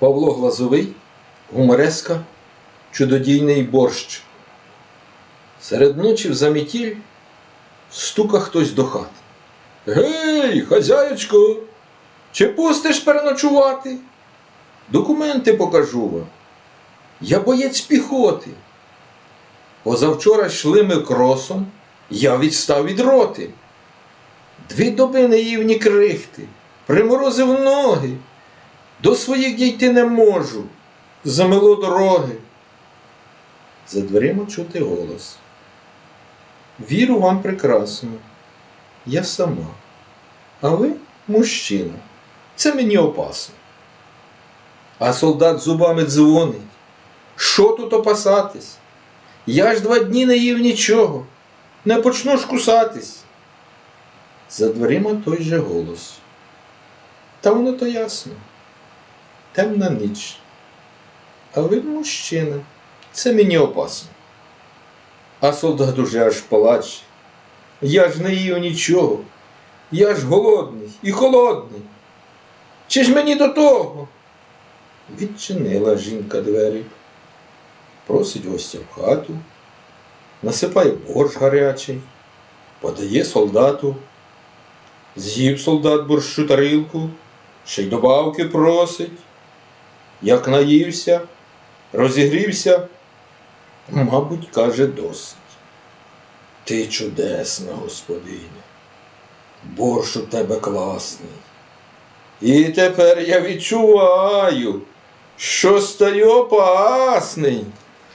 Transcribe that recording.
Павло Глазовий, гумореска, чудодійний борщ. Серед ночі в замітіль стука хтось до хати. Гей, хазяючко, чи пустиш переночувати? Документи покажу вам. Я боєць піхоти. Позавчора йшли ми кросом, я відстав від роти. Дві доби не крихти, приморозив ноги. До своїх дійти не можу, замело дороги. За дверима чути голос. Віру вам прекрасно, я сама. А ви мужчина. Це мені опасно. А солдат зубами дзвонить. Що тут опасатись? Я ж два дні не їв нічого. Не почну ж кусатись. За дверима той же голос. Та воно то ясно. Темна ніч. А ви мужчина. Це мені опасно. А солдат уже аж плаче. Я ж не їв нічого. Я ж голодний і холодний. Чи ж мені до того? Відчинила жінка двері, просить гостя в хату, насипає борщ гарячий, подає солдату. З'їв солдат борщу тарілку, ще й добавки просить. Як наївся, розігрівся, мабуть, каже досить. Ти чудесна, господиня, борщ у тебе класний. І тепер я відчуваю, що стаю опасний.